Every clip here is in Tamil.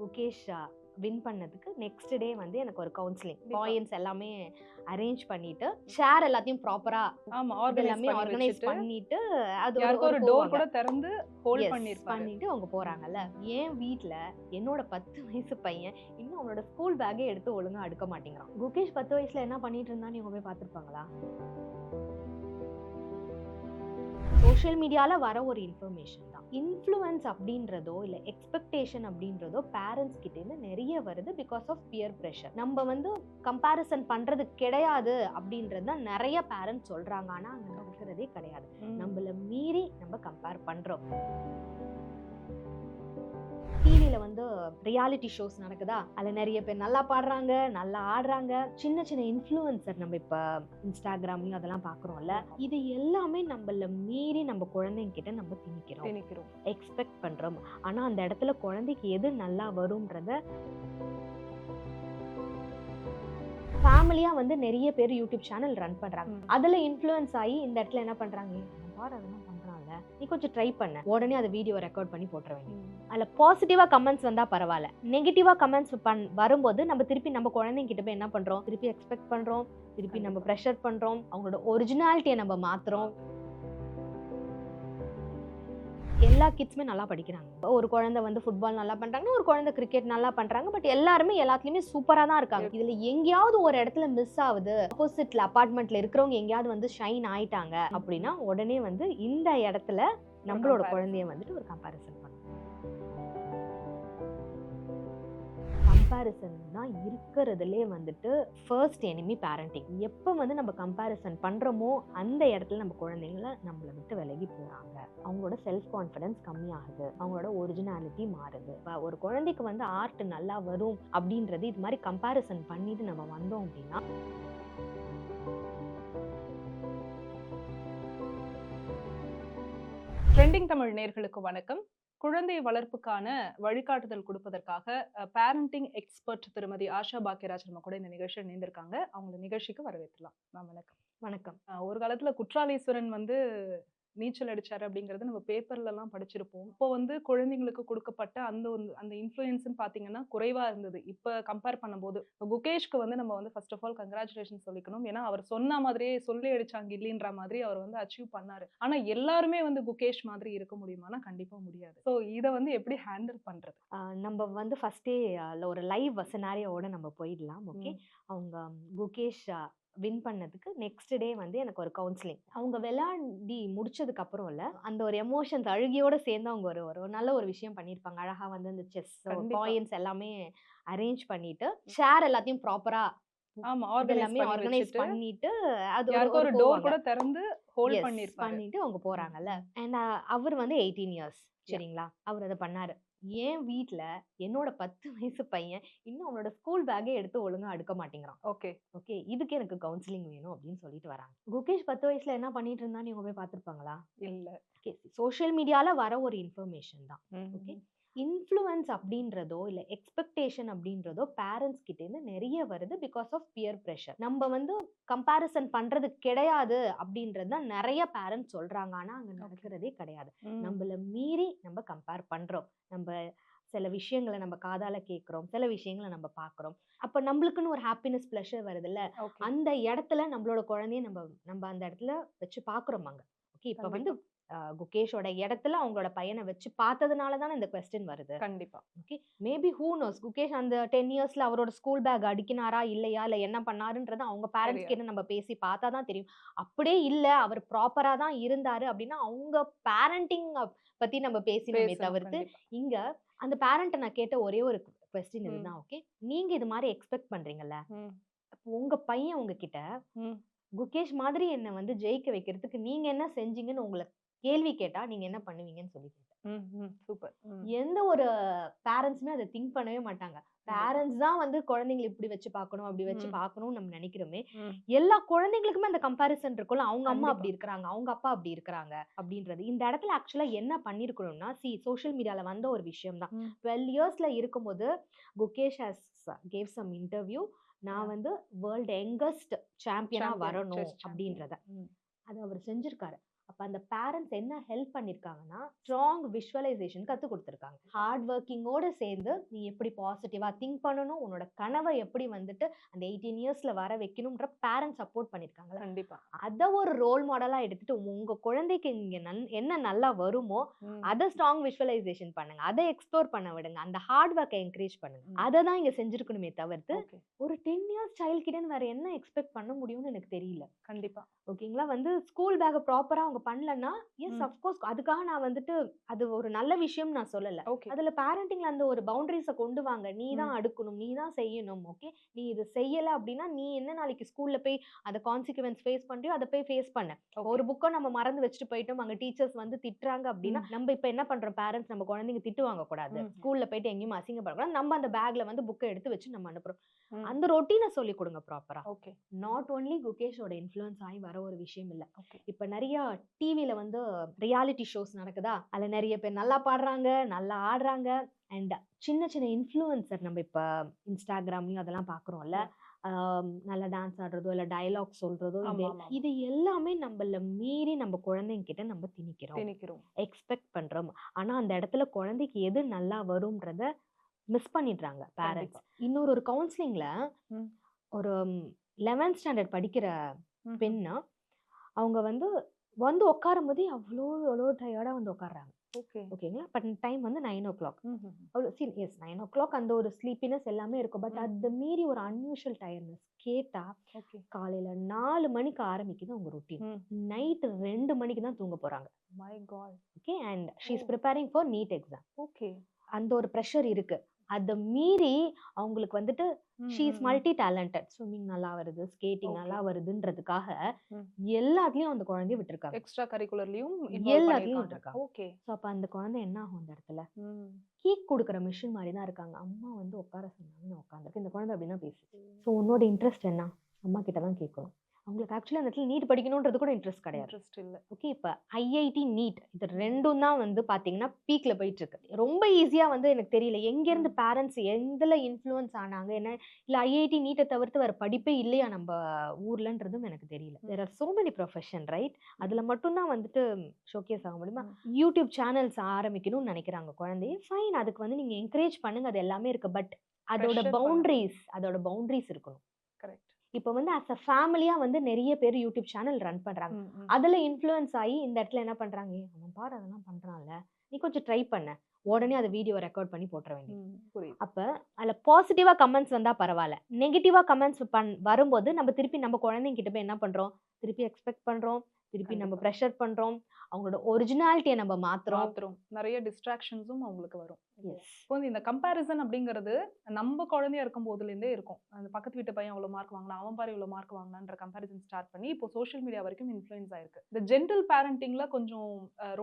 முகேஷ் வின் பண்ணதுக்கு நெக்ஸ்ட் டே வந்து எனக்கு ஒரு கவுன்சிலிங். பாயிண்ட்ஸ் எல்லாமே அரேஞ்ச் பண்ணிட்டு ஷேர் எல்லாத்தையும் ப்ராப்பரா ஆமா எல்லாமே ஆர்கனைஸ் ஆர்கனைஸ் பண்ணி பண்ணிட்டு அது ஒரு டோர் கூட திறந்து ஹோல்ட் பண்ணிருப்பாங்க பண்ணிட்டு அவங்க போறாங்கல்ல. என் வீட்ல என்னோட பத்து வயசு பையன் இன்னும் அவனோட ஸ்கூல் பேக்கே எடுத்து ஒழுங்கா அடுக்க மாட்டேங்கிறான். குகேஷ் பத்து வயசுல என்ன பண்ணிட்டு இருந்தான்னு இவங்க போய் பார்த்திருப்பாங்களா? சோஷியல் மீடியால வர ஒரு இன்ஃபர்மேஷன் தான். இன்ஃப்ளூயன்ஸ் அப்படின்றதோ இல்ல எக்ஸ்பெக்டேஷன் அப்படின்றதோ பேரண்ட்ஸ் கிட்ட இருந்து நிறைய வருது பிகாஸ் ஆஃப் பியர் ப்ரெஷர் நம்ம வந்து கம்பேரிசன் பண்றது கிடையாது அப்படின்றது தான் நிறைய பேரண்ட்ஸ் சொல்றாங்க. ஆனா அங்க நடக்கிறதே கிடையாது. நம்மள மீறி நம்ம கம்பேர் பண்றோம். டிவியில வந்து ரியாலிட்டி ஷோஸ் நடக்குதா? அதுல நிறைய பேர் நல்லா பாடுறாங்க நல்லா ஆடுறாங்க. சின்ன சின்ன இன்ஃப்ளூயன்சர் நம்ம இப்ப இன்ஸ்டாகிராம்லயும் அதெல்லாம் பாக்குறோம்ல இது எல்லாமே நம்மள மீறி நம்ம குழந்தைங்க கிட்ட நம்ம திணிக்கிறோம். திணிக்கிறோம். எக்ஸ்பெக்ட் பண்றோம். ஆனா அந்த இடத்துல குழந்தைக்கு எது நல்லா வரும்ன்றத ஃபேமிலியா வந்து நிறைய பேர் யூடியூப் சேனல் ரன் பண்றாங்க. ம். அதுல இன்ஃப்ளூயன்ஸ் ஆகி இந்த இடத்துல என்ன பண்றாங்க? "ஏய், அவன் பாரு அதெல்லாம் பண்றான்ல நீ கொஞ்சம் ட்ரை பண்ண. உடனே அதை வீடியோ ரெக்கார்ட் பண்ணி போட்டுற வேண்டியது ம். அதுல பாசிட்டிவா கமெண்ட்ஸ் வந்தா பரவாயில்ல. நெகட்டிவா கமெண்ட்ஸ் பண் வரும்போது நம்ம திருப்பி நம்ம குழந்தைங்க கிட்ட போய் என்ன பண்றோம்? திருப்பி எக்ஸ்பெக்ட் பண்றோம். திருப்பி நம்ம ப்ரெஷர் பண்றோம். அவங்களோட ஒரிஜினாலிட்டியை நம்ம மாத்துறோம். எல்லா கிட்ஸுமே நல்லா படிக்கிறாங்க. ஒரு குழந்தை வந்து ஃபுட்பால் நல்லா பண்றாங்க ஒரு குழந்தை கிரிக்கெட் நல்லா பண்றாங்க. பட் எல்லாருமே எல்லாத்துலயுமே சூப்பரா தான் இருக்காங்க. இதுல எங்கேயாவது ஒரு இடத்துல மிஸ் ஆகுது ஆப்போசிட்ல அபார்ட்மெண்ட்ல இருக்கிறவங்க எங்கேயாவது வந்து ஷைன் ஆயிட்டாங்க அப்படின்னா உடனே வந்து இந்த இடத்துல நம்மளோட. குழந்தைய வந்துட்டு ஒரு கம்பேரிசன் கம்பேரிசன்னா இருக்கிறதுலே வந்துட்டு ஃபர்ஸ்ட் எனிமி பேரண்டிங் எப்போ வந்து நம்ம கம்பேரிசன் பண்ணுறோமோ அந்த இடத்துல நம்ம குழந்தைங்கள நம்மளை விட்டு விலகி போகிறாங்க அவங்களோட செல்ஃப் கான்ஃபிடன்ஸ் கம்மியாகுது. அவங்களோட ஒரிஜினாலிட்டி மாறுது. ஒரு குழந்தைக்கு வந்து ஆர்ட் நல்லா வரும் அப்படின்றது இது மாதிரி கம்பேரிசன் பண்ணிட்டு நம்ம வந்தோம் அப்படின்னா ட்ரெண்டிங் தமிழ் நேர்களுக்கு வணக்கம். குழந்தை வளர்ப்புக்கான வழிகாட்டுதல் கொடுப்பதற்காக பேரண்டிங் எக்ஸ்பர்ட் திருமதி ஆஷா பாக்கியராஜ் நம்ம கூட இந்த நிகழ்ச்சியில் இணைந்திருக்காங்க. அவங்க நிகழ்ச்சிக்கு வரவேற்கலாம். மேம் வணக்கம். வணக்கம். ஒரு காலத்துல குற்றாலீஸ்வரன் வந்து நீச்சல் அடிச்சாரு அப்படிங்கறது நம்ம பேப்பர்ல எல்லாம் படிச்சிருப்போம். இப்போ வந்து குழந்தைங்களுக்கு கொடுக்கப்பட்ட அந்த அந்த இன்ஃப்ளூயன்ஸ்னு பாத்தீங்கன்னா குறைவா இருந்தது. இப்ப கம்பேர் பண்ணும்போது குகேஷ்க்கு வந்து நம்ம வந்து ஃபர்ஸ்ட் ஆஃப் ஆல் கங்க்ராச்சுலேஷன் சொல்லிக்கணும். ஏன்னா அவர் சொன்ன மாதிரியே சொல்லி அடிச்சாங்க இல்லைன்ற மாதிரி அவர் வந்து அச்சீவ் பண்ணாரு. ஆனா எல்லாருமே வந்து குகேஷ் மாதிரி இருக்க முடியுமானா கண்டிப்பா முடியாது. ஸோ இதை வந்து எப்படி ஹேண்டில் பண்றது? ஆஹ் நம்ம வந்து ஃபர்ஸ்டே ஒரு லைவ் சினாரியோட நம்ம போயிடலாம். ஓகே அவங்க குகேஷ் வின் பண்ணதுக்கு நெக்ஸ்ட் டே வந்து எனக்கு ஒரு கவுன்சிலிங் அவங்க விளையாடி முடிச்சதுக்கு அப்புறம்ல அந்த ஒரு எமோஷன்ஸ் அழுகியோட சேர்ந்து அவங்க ஒரு ஒரு நல்ல ஒரு விஷயம் பண்ணியிருப்பாங்க அழகா வந்து அந்த செஸ். பாயிண்ட்ஸ் எல்லாமே அரேஞ்ச் பண்ணிட்டு ஷேர் எல்லாத்தையும் ப்ராப்பரா ஆமா எல்லாமே ஆர்கனைஸ் ஆர்கனைஸ் பண்ணி பண்ணிட்டு அது ஒரு. டோர் கூட திறந்து ஹோல்ட் Yes, பண்ணிருப்பாரு பண்ணிட்டு அவங்க போறாங்கல்ல. அண்ட் அவர் வந்து எயிட்டீன் இயர்ஸ் சரிங்களா? அவர் அதை பண்ணாரு. என் வீட்ல என்னோட பத்து வயசு பையன் இன்னும் அவனோட ஸ்கூல் பேக்கே எடுத்து ஒழுங்கா அடுக்க மாட்டேங்கிறான். ஓகே. ஓகே இதுக்கு எனக்கு கவுன்சிலிங் வேணும் அப்படின்னு சொல்லிட்டு வராங்க. குகேஷ் பத்து வயசுல என்ன பண்ணிட்டு இருந்தான்னு இவங்க போய் பார்த்திருப்பாங்களா? இல்ல. ஓகே சோஷியல் மீடியால வர ஒரு இன்ஃபர்மேஷன் தான். ம். இன்ஃப்ளூயன்ஸ் அப்படின்றதோ இல்ல எக்ஸ்பெக்டேஷன் அப்படின்றதோ பேரண்ட்ஸ் கிட்ட இருந்து நிறைய வருது பிகாஸ் ஆஃப் பியர் ப்ரெஷர் நம்ம வந்து கம்பேரிசன் பண்றது கிடையாது அப்படின்றது தான் நிறைய பேரண்ட்ஸ் சொல்றாங்க. ஆனா அங்க நடக்கிறதே கிடையாது. நம்மள மீறி நம்ம கம்பேர் பண்றோம். நம்ம சில விஷயங்களை நம்ம காதால கேட்குறோம். சில விஷயங்களை நம்ம பார்க்குறோம். அப்போ நம்மளுக்குன்னு ஒரு ஹாப்பினஸ் ப்ளஷர் வருதுல்ல. Okay. அந்த இடத்துல நம்மளோட குழந்தைய நம்ம நம்ம அந்த இடத்துல வச்சு பார்க்குறோம் அங்க. ஓகே? இப்போ வந்து குகேஷோட இடத்துல அவங்களோட பையனை வச்சு பார்த்ததுனால தானே இந்த கொஸ்டின் வருது. கண்டிப்பா. Okay maybe who knows Gukesh அந்த டென் இயர்ஸ்ல அவரோட ஸ்கூல் பேக் அடிக்கினாரா இல்லையா இல்ல என்ன பண்ணாருன்றது அவங்க பேரண்ட்ஸ். கிட்ட நம்ம பேசி பார்த்தா தான் தெரியும். அப்படியே இல்ல அவர் ப்ராப்பரா தான் இருந்தாரு அப்படின்னா அவங்க பேரண்டிங் பத்தி நம்ம பேசினோமே தவிர்த்து. இங்க அந்த பேரண்ட்டை நான் கேட்ட ஒரே ஒரு கொஸ்டின். இதுதான் ஓகே நீங்க இது மாதிரி எக்ஸ்பெக்ட் பண்றீங்கல்ல? உங்க பையன் உங்ககிட்ட. குகேஷ் மாதிரி என்ன வந்து ஜெயிக்க வைக்கிறதுக்கு நீங்க என்ன செஞ்சீங்கன்னு உங்களை கேள்வி கேட்டா நீங்க என்ன பண்ணுவீங்கன்னு சொல்லி கேட்டேன் சூப்பர். எந்த ஒரு பேரண்ட்ஸுமே அதை திங்க் பண்ணவே மாட்டாங்க பேரண்ட்ஸ் தான் வந்து குழந்தைங்களை இப்படி வச்சு பார்க்கணும் அப்படி வச்சு. பார்க்கணும்னு நம்ம நினைக்கிறோமே. எல்லா குழந்தைங்களுக்குமே அந்த கம்பாரிசன் இருக்கும்ல அவங்க அம்மா. அப்படி இருக்கிறாங்க அவங்க அப்பா அப்படி இருக்கிறாங்க அப்படின்றது இந்த இடத்துல ஆக்சுவலா என்ன பண்ணிருக்கணும்னா சி சோஷியல் மீடியால வந்த ஒரு விஷயம் தான். டுவெல் இயர்ஸ்ல இருக்கும்போது Gukesh has gave some interview நான். வந்து வேர்ல்டு யங்கஸ்ட் சாம்பியனா வரணும். அப்படின்றத. அது அவர் செஞ்சிருக்காரு அப்ப அந்த பேரண்ட்ஸ் என்ன ஹெல்ப் பண்ணிருக்காங்கன்னா ஸ்ட்ராங் விஷுவலைசேஷன் கத்து கொடுத்துருக்காங்க. ஹார்ட் ஒர்க்கிங்கோட சேர்ந்து நீ எப்படி பாசிட்டிவா திங்க் பண்ணணும் உன்னோட கனவை எப்படி வந்துட்டு அந்த எயிட்டீன் இயர்ஸ்ல வர வைக்கணும்ன்ற பேரண்ட்ஸ் சப்போர்ட் பண்ணிருக்காங்களா கண்டிப்பா. அதை ஒரு ரோல் மாடலா எடுத்துட்டு உங்க குழந்தைக்கு இங்க நன் என்ன நல்லா வருமோ. அதை ஸ்ட்ராங் விஷுவலைசேஷன் பண்ணுங்க. அதை எக்ஸ்ப்ளோர் பண்ண விடுங்க. அந்த ஹார்ட் ஒர்க்கை என்கரேஜ் பண்ணுங்க. அதை தான் இங்க செஞ்சிருக்கணுமே தவிர்த்து. ஒரு டென் இயர்ஸ் சைல்ட் கிட்ட வேற என்ன எக்ஸ்பெக்ட் பண்ண முடியும்னு எனக்கு தெரியல. கண்டிப்பா. ஓகேங்களா வந்து ஸ்கூல் பேக் ப்ராப்பரா அவங்க பண்ணலன்னா எஸ். அஃப்கோர்ஸ் அதுக்காக நான் வந்துட்டு அது ஒரு நல்ல விஷயம் நான் சொல்லல. ஓகே. அதுல பேரண்டிங்ல அந்த ஒரு பவுண்டரிஸை கொண்டு வாங்க. நீ தான் அடுக்கணும். நீ தான் செய்யணும் ஓகே நீ இது செய்யல அப்படின்னா நீ என்ன நாளைக்கு ஸ்கூல்ல போய் அந்த கான்சிக்வன்ஸ் ஃபேஸ் பண்றியோ அதை போய் ஃபேஸ் பண்ண. ஒரு புக்கை நம்ம மறந்து வச்சுட்டு போயிட்டோம் அங்க டீச்சர்ஸ் வந்து திட்டுறாங்க அப்படின்னா நம்ம இப்ப என்ன பண்றோம்? பேரண்ட்ஸ் நம்ம குழந்தைங்க திட்டு வாங்க கூடாது ம். ஸ்கூல்ல போயிட்டு எங்கேயும் அசிங்கப்படக்கூடாது. நம்ம அந்த பேக்ல வந்து புக்கை எடுத்து வச்சு நம்ம அனுப்புறோம். ம். அந்த ரொட்டீனை சொல்லி கொடுங்க ப்ராப்பரா ஓகே. நாட் ஓன்லி குகேஷோட இன்ஃப்ளூயன்ஸ் ஆகி வர ஒரு விஷயம் இல்ல. இப்ப நிறைய டிவில வந்து ரியாலிட்டி ஷோஸ் நடக்குதா? அதுல நிறைய பேர் நல்லா பாடுறாங்க நல்லா ஆடுறாங்க. அண்ட் சின்ன சின்ன இன்ஃப்ளூயன்சர் நம்ம இப்ப இன்ஸ்டாகிராம்லயும் அதெல்லாம் பாக்குறோம்ல. ஆம், நல்லா டான்ஸ் ஆடுறதோ இல்ல டயலாக் சொல்றதோ இது எல்லாமே நம்மள மீறி நம்ம குழந்தைங்க கிட்ட நம்ம திணிக்கிறோம். திணிக்கிறோம். எக்ஸ்பெக்ட் பண்றோம். ஆனா அந்த இடத்துல குழந்தைக்கு எது நல்லா வரும்ன்றத மிஸ் பண்ணிடுறாங்க பேரண்ட்ஸ். இன்னொரு ஒரு கவுன்சிலிங்ல. ஒரு லெவன்த் ஸ்டாண்டர்ட் படிக்கிற. பெண்ணு அவங்க வந்து வந்து உட்காரும் போதே அவ்வளோ அவ்வளோ டயர்டாக வந்து உட்காடுறாங்க ஓகே. ஓகேங்களா? பட் டைம் வந்து நைன் ஓ கிளாக். அவ்வளோ C S nine o'clock அந்த ஒரு ஸ்லீப்பினஸ் எல்லாமே இருக்கும். பட். அதை மீறி ஒரு அன்யூஷுவல் டயர்னஸ் கேட்டா ஓகே. காலையில நாலு மணிக்கு ஆரம்பிக்குது அவங்க ரொட்டீன். நைட்டு ரெண்டு மணிக்கு தான் தூங்க போறாங்க. My God okay and she is. Preparing for NEET exam okay. அந்த ஒரு ப்ரெஷர் இருக்கு. அதை மீறி அவங்களுக்கு வந்துட்டு she is multi talented swimming நல்லா வருது ஸ்கேட்டிங் நல்லா. வருதுன்றதுக்காக. எல்லாத்துலயும் அந்த குழந்தைய விட்டுருக்காங்க. எக்ஸ்ட்ரா கரிக்குலர்லயும் எல்லாத்துலயும் விட்டுருக்காங்க ஓகே ஸோ அப்போ அந்த குழந்தை என்ன ஆகும் அந்த இடத்துல? கேக் கொடுக்குற மிஷின் மாதிரி தான் இருக்காங்க. அம்மா வந்து உட்கார சொன்னாங்க நான் உட்காந்துருக்கு இந்த குழந்தை அப்படின்னா பேசுது. ஸோ உன்னோட இன்ட்ரெஸ்ட் என்ன? அம்மா கிட்ட தான் கேட்கணும். அவங்களுக்கு ஆக்சுவலி அந்த இடத்துல நீட் படிக்கணுன்றது கூட இன்ட்ரெஸ்ட் கிடையாது. இன்ட்ரெஸ்ட் இல்ல. ஓகே இப்போ ஐஐடி நீட் இது ரெண்டும் தான் வந்து பார்த்தீங்கன்னா பீக்ல போயிட்டு இருக்கு. ரொம்ப ஈஸியா வந்து எனக்கு தெரியல. எங்கேருந்து பேரண்ட்ஸ் எதுல இன்ஃப்ளூயன்ஸ் ஆனாங்க? என்ன? இல்லை ஐஐடி நீட்டை தவிர்த்து வேற படிப்பே இல்லையா நம்ம ஊர்லன்றதும் எனக்கு தெரியல. There are so many profession right அதுல மட்டும்தான் வந்துட்டு ஷோகேஸ் ஆக முடியுமா? யூடியூப் சேனல்ஸ் ஆரம்பிக்கணும்னு நினைக்கிறாங்க குழந்தைய. ஃபைன் அதுக்கு வந்து நீங்க என்கரேஜ் பண்ணுங்க. அது எல்லாமே இருக்கு. பட் அதோட. பவுண்டரிஸ் அதோட பவுண்டரிஸ் இருக்கணும். இப்போ வந்து அஸ் அ ஃபேமிலியா வந்து நிறைய பேர் யூடியூப் சேனல் ரன் பண்றாங்க. அதுல இன்ஃப்ளூயன்ஸ் ஆகி இந்த இடத்துல என்ன பண்றாங்க? "ஏய், அவன் பாரு அதெல்லாம் பண்றான்ல. நீ கொஞ்சம் ட்ரை பண்ண. உடனே அதை வீடியோ ரெக்கார்ட் பண்ணி போட்டுற வேண்டியது. அப்ப அதுல பாசிட்டிவா கமெண்ட்ஸ் வந்தா பரவாயில்ல. நெகட்டிவா கமெண்ட்ஸ் பண் வரும்போது நம்ம திருப்பி நம்ம குழந்தைங்க கிட்ட போய் என்ன பண்றோம்? திருப்பி எக்ஸ்பெக்ட் பண்றோம். திருப்பி நம்ம. ப்ரெஷர் பண்றோம். அவங்களோட ஒரிஜினாலிட்டியை நம்ம மாத்துறோம். மாத்திரம் நிறைய டிஸ்ட்ராக்ஷன்ஸும் அவங்களுக்கு வரும். இப்போ வந்து இந்த கம்பேரிசன் அப்படிங்கிறது நம்ம குழந்தையா இருக்கும் போதுல இருந்தே இருக்கும். அந்த பக்கத்து வீட்டு பையன் அவ்வளவு மார்க் வாங்கினா அவன் பாரு இவ்வளவு மார்க் வாங்கினான்ற கம்பேரிசன் ஸ்டார்ட் பண்ணி இப்போ சோஷியல் மீடியா வரைக்கும் இன்ஃப்ளூயன்ஸ் ஆயிருக்கு. இந்த ஜென்டல் பேரண்டிங்ல கொஞ்சம்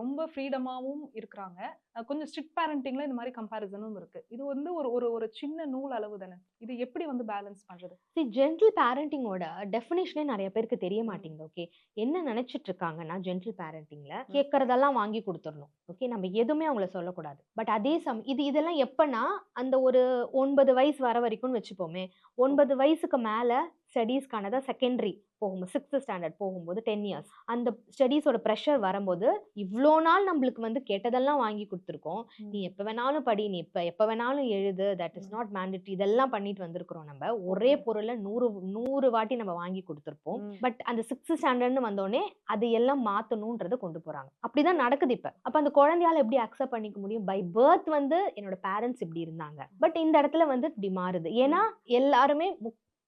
ரொம்ப ஃப்ரீடமாவும் இருக்கிறாங்க. கொஞ்சம் ஸ்ட்ரிக்ட் பேரண்டிங்ல இந்த மாதிரி கம்பேரிசனும் இருக்கு. இது வந்து ஒரு ஒரு ஒரு சின்ன நூல் அளவு தானே. இது எப்படி வந்து பேலன்ஸ் பண்றது? சி ஜென்டில் பேரண்டிங்கோட டெஃபினேஷனே நிறைய பேருக்கு தெரிய மாட்டேங்குது ஓகே என்ன நினைச்சிட்டு இருக்காங்கன்னா ஜென்டில் பேரண்டிங்ல கேட்கறதெல்லாம் வாங்கி கொடுத்துடணும் ஓகே நம்ம எதுவுமே அவங்கள சொல்லக்கூடாது. பட் அதே சம் இது இதெல்லாம் எப்பன்னா அந்த ஒரு ஒன்பது வயசு வர வரைக்கும்னு வச்சுப்போமே ஒன்பது வயசுக்கு மேல ஸ்டடீஸ்க்கானதா செகண்டரி போகும்போது சிக்ஸ்த் ஸ்டாண்டர்ட் போகும்போது டென் இயர்ஸ் அந்த ஸ்டடீஸோட ப்ரெஷர் வரும்போது இவ்வளோ நாள் நம்மளுக்கு வந்து கெட்டதெல்லாம் வாங்கி கொடுத்துருக்கோம். நீ எப்போ வேணாலும் படி நீ இப்போ எப்போ வேணாலும் எழுது. That is. நாட் மேண்டட்ரி இதெல்லாம் பண்ணிட்டு வந்திருக்கிறோம் நம்ம. ஒரே. பொருளை நூறு நூறு வாட்டி நம்ம வாங்கி கொடுத்துருப்போம். பட் அந்த சிக்ஸ்த் ஸ்டாண்டர்ட்னு வந்தோடனே அது எல்லாம் மாத்தணும்ன்றத கொண்டு போறாங்க. அப்படிதான் நடக்குது இப்ப. அப்ப அந்த குழந்தையால எப்படி அக்செப்ட் பண்ணிக்க முடியும்? பை பர்த் வந்து என்னோட பேரண்ட்ஸ் இப்படி இருந்தாங்க. பட் இந்த இடத்துல வந்து இப்படி மாறுது. ஏன்னா எல்லாருமே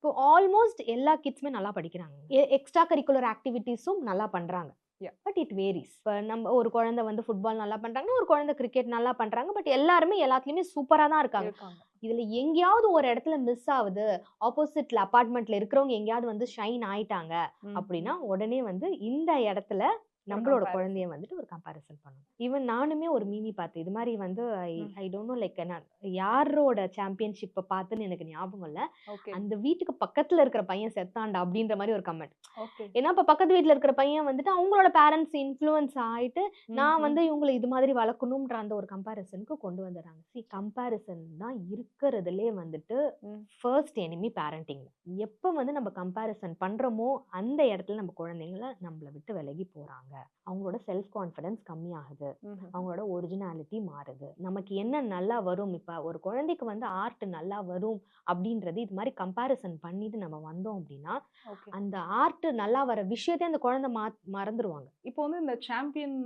இப்போ ஆல்மோஸ்ட் எல்லா கிட்ஸுமே நல்லா படிக்கிறாங்க. எக்ஸ்ட்ரா கரிக்குலர் ஆக்டிவிட்டீஸும் நல்லா Yeah. பட் இட் வேரிஸ் இப்போ நம்ம ஒரு குழந்தை வந்து ஃபுட்பால் நல்லா பண்றாங்கன்னா ஒரு குழந்தை கிரிக்கெட் நல்லா பண்றாங்க. பட் எல்லாருமே எல்லாத்துலயுமே சூப்பரா தான் இருக்காங்க. இதுல எங்கேயாவது ஒரு இடத்துல மிஸ் ஆகுது. ஆப்போசிட்ல அபார்ட்மெண்ட்ல இருக்கிறவங்க எங்கேயாவது வந்து ஷைன் ஆயிட்டாங்க. அப்படின்னா உடனே வந்து இந்த இடத்துல நம்மளோட. குழந்தைய வந்துட்டு ஒரு கம்பேரிசன் பண்ணணும். ஈவன் நானுமே ஒரு மீமி பார்த்தேன். இது மாதிரி வந்து I. I don't know like நான் யாரோட சாம்பியன்ஷிப்பை பார்த்துன்னு எனக்கு ஞாபகம் இல்ல. அந்த வீட்டுக்கு பக்கத்துல இருக்கிற பையன் செத்தாண்டா அப்படின்ற மாதிரி ஒரு கமெண்ட் ஏன்னா இப்ப பக்கத்து வீட்ல இருக்கிற பையன் வந்துட்டு அவங்களோட பேரண்ட்ஸ் இன்ஃப்ளூயன்ஸ் ஆயிட்டு நான் வந்து இவங்களை இது மாதிரி வளர்க்கணும்ன்ற அந்த ஒரு கம்பேரிசனுக்கு கொண்டு வந்துடுறாங்க. சி கம்பேரிசன் தான் இருக்கிறதுலே வந்துட்டு. ஃபர்ஸ்ட் எனிமி பேரண்டிங் எப்போ வந்து நம்ம கம்பேரிசன் பண்றோமோ அந்த இடத்துல நம்ம குழந்தைங்கள நம்மளை விட்டு விலகி போறாங்க. அவங்களோட செல்ஃப் கான்ஃபிடன்ஸ் கம்மியாகுது. அவங்களோட ஒரிஜினாலிட்டி மாறுது. நமக்கு என்ன நல்லா வரும்? இப்போ ஒரு குழந்தைக்கு வந்து ஆர்ட் நல்லா வரும் அப்படின்றது இது மாதிரி கம்பேரிசன் பண்ணிட்டு நம்ம வந்தோம் அப்படின்னா. அந்த ஆர்ட் நல்லா வர விஷயத்தை அந்த குழந்தை மா மறந்துடுவாங்க இப்போ வந்து இந்த சாம்பியன்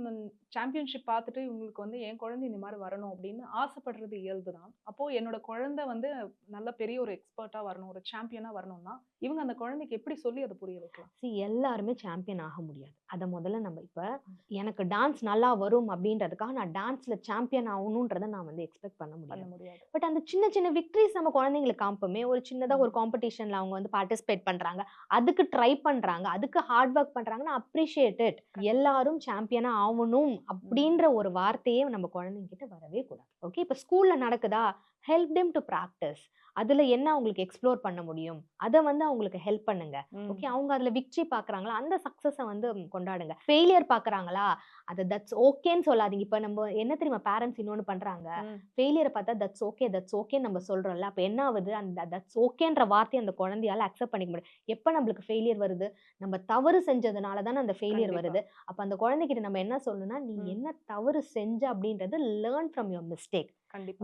சாம்பியன்ஷிப் பார்த்துட்டு இவங்களுக்கு வந்து என் குழந்தை இந்த மாதிரி வரணும் அப்படின்னு ஆசைப்படுறது இயல்பு தான். அப்போ என்னோட குழந்தை வந்து நல்ல பெரிய ஒரு எக்ஸ்பர்ட்டா வரணும் ஒரு சாம்பியனா வரணும்னா இவங்க அந்த குழந்தைக்கு எப்படி சொல்லி அதை புரிய வைக்கலாம்? சி எல்லாருமே சாம்பியன் ஆக முடியாது. அதை முதல்ல நம்ம இப்போ எனக்கு டான்ஸ் நல்லா வரும் அப்படின்றதுக்காக நான் டான்ஸில் சாம்பியன் ஆகணுன்றதை நான் வந்து எக்ஸ்பெக்ட் பண்ண முடியாது. பட் அந்த சின்ன சின்ன விக்ட்ரிஸ் நம்ம குழந்தைங்களுக்கு காப்போமே ஒரு சின்னதாக ஒரு காம்படிஷனில் அவங்க வந்து பார்ட்டிசிபேட் பண்ணுறாங்க அதுக்கு ட்ரை பண்ணுறாங்க அதுக்கு ஹார்ட் ஒர்க் பண்ணுறாங்கன்னா அப்ரிஷியேட் இட் எல்லாரும் சாம்பியனாக ஆகணும் அப்படின்ற ஒரு வார்த்தையே நம்ம குழந்தைங்க கிட்ட வரவே கூடாது. ஓகே இப்போ ஸ்கூலில் நடக்குதா? ஹெல்ப் டெம் டு ப்ராக்டிஸ் அதில் என்ன அவங்களுக்கு எக்ஸ்ப்ளோர் பண்ண முடியும்? அதை வந்து அவங்களுக்கு ஹெல்ப் பண்ணுங்க. ஓகே அவங்க அதில் விக்ட்ரி பார்க்குறாங்களா அந்த சக்ஸஸை வந்து கொண்டாடுங்க. ஃபெயிலியர் பார்க்குறாங்களா அது தட்ஸ் ஓகேன்னு சொல்லாதீங்க. இப்போ நம்ம என்ன தெரியுமா? பேரண்ட்ஸ் இன்னொன்று பண்ணுறாங்க. ஃபெயிலியரை பார்த்தா தட்ஸ் ஓகே தட்ஸ் ஓகே நம்ம சொல்கிறோம்ல அப்போ என்ன ஆகுது? அந்த தட்ஸ் ஓகேன்ற வார்த்தையை அந்த குழந்தையால அக்செப்ட் பண்ணிக்க முடியும். எப்போ நம்மளுக்கு ஃபெயிலியர் வருது? நம்ம தவறு செஞ்சதுனால தானே அந்த ஃபெயிலியர். வருது. அப்போ அந்த குழந்தைகிட்ட நம்ம என்ன சொல்லணும்னா நீ. என்ன தவறு செஞ்ச அப்படின்றது learn from your mistake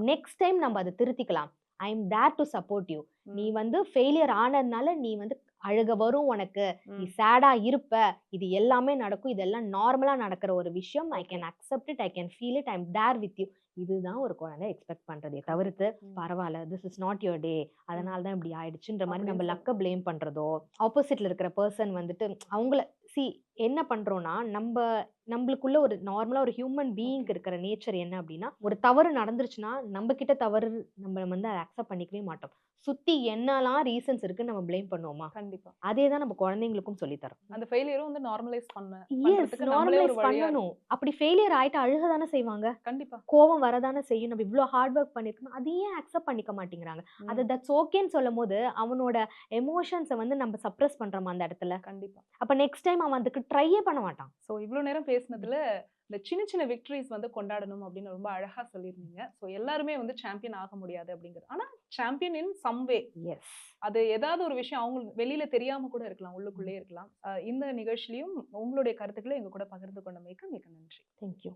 next time நம்ம அதை திருத்திக்கலாம். I am there to support you. நீ வந்து ஃபெயிலியர் ஆனதுனால நீ வந்து அழுக வரும் உனக்கு. நீ. சேடா இருப்ப. இது எல்லாமே நடக்கும். இதெல்லாம் நார்மலா நடக்கிற ஒரு விஷயம். I can accept it I can feel it I am there with you இதுதான் ஒரு குழந்தை எக்ஸ்பெக்ட் பண்றதே தவிர்த்து. பரவாயில்ல. This is not your day அதனால தான் இப்படி ஆயிடுச்சுன்ற மாதிரி நம்ம லக்க ப்ளேம் பண்றதோ ஆப்போசிட்ல இருக்கிற பர்சன் வந்துட்டு அவங்கள சி என்ன பண்றோம்னா நம்ம நம்மளுக்குள்ள ஒரு நார்மலா ஒரு ஹியூமன் பீயிங்க்கு இருக்கிற நேச்சர் என்ன அப்படின்னா ஒரு தவறு நடந்துருச்சுன்னா நம்ம கிட்ட தவறு நம்ம வந்து அதை அக்செப்ட் பண்ணிக்கவே மாட்டோம். சுத்தி என்னலாம் ரீசன்ஸ் இருக்குன்னு நம்ம ப்ளேம் பண்ணுவோமா? கண்டிப்பா. அதே தான் நம்ம குழந்தைங்களுக்கும் சொல்லித் தரோம் அந்த ஃபெயிலியரும் வந்து நார்மலைஸ் பண்ண எஸ் நார்மலைஸ் பண்ணணும். அப்படி ஃபெயிலியர் ஆயிட்டு அழுக தானே செய்வாங்க? கண்டிப்பா. கோவம் வரதானே செய்யும். நம்ம இவ்வளோ ஹார்ட் ஒர்க் பண்ணிருக்கோம். அதையே அக்செப்ட் பண்ணிக்க மாட்டேங்கிறாங்க. அது தட்ஸ் ஓகேன்னு சொல்லும் போது அவனோட எமோஷன்ஸை வந்து நம்ம சப்ரஸ் பண்றோமா அந்த இடத்துல? கண்டிப்பா. அப்ப நெக்ஸ்ட் டைம் அவன் அதுக்கு ட்ரையே பண்ண மாட்டான். ஸோ இவ்வளோ நேரம் பேசினதுல இந்த சின்ன சின்ன விக்டரிஸ் வந்து கொண்டாடணும் அப்படின்னு ரொம்ப அழகா சொல்லியிருந்தீங்க. ஸோ எல்லாருமே வந்து சாம்பியன் ஆக முடியாது அப்படிங்கிறது. ஆனா champion in some way S அது ஏதாவது ஒரு விஷயம் அவங்க வெளியில தெரியாம கூட இருக்கலாம் உள்ளுக்குள்ளே இருக்கலாம். இந்த நிகழ்ச்சியிலையும் உங்களுடைய கருத்துக்களை எங்க கூட பகிர்ந்து கொண்டமைக்கு மிக நன்றி. தேங்க்யூ